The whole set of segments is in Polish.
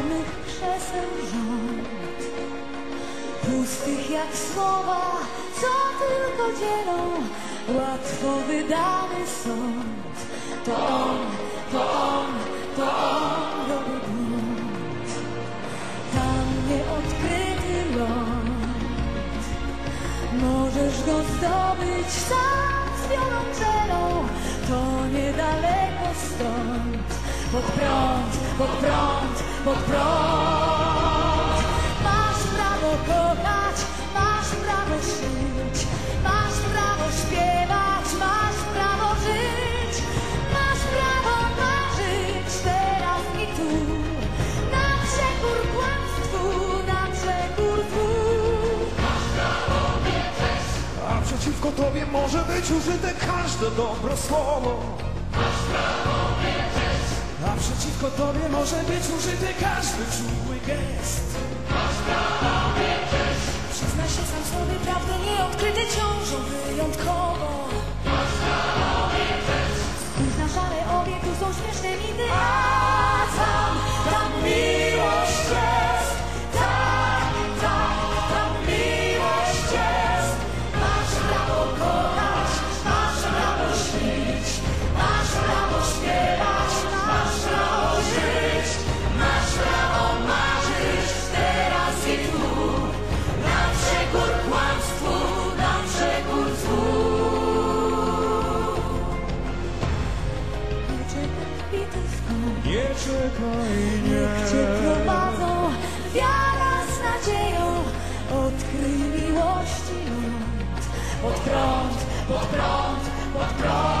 czarnych krzeseł rząd, pustych jak słowa, co tylko dzielą łatwo wydany sąd. To on, to on, to on robi bunt. Tam nieodkryty ląd, możesz go zdobyć sam z wiolonczelą. To niedaleko stąd, pod prąd, pod prąd, pod prąd. Masz prawo kochać, masz prawo żyć, masz prawo śpiewać, masz prawo żyć, masz prawo marzyć teraz i tu. Na przekór kłamstwu, na przekór złu. A przeciwko tobie może być użyte każde dobre słowo. A przeciwko tobie może być użyty każdy czuły gest. Przyzna się sam sobie prawdę nieodkryte ciążą wyjątkowo. Nie czekaj, niech cię prowadzą wiara z nadzieją. Odkryj miłości ląd, pod prąd, pod prąd, pod prąd.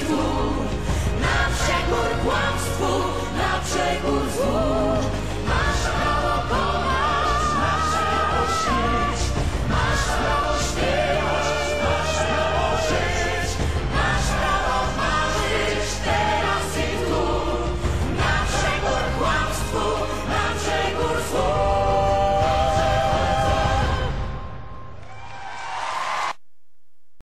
tu, na przekór kłamstwu, na przekór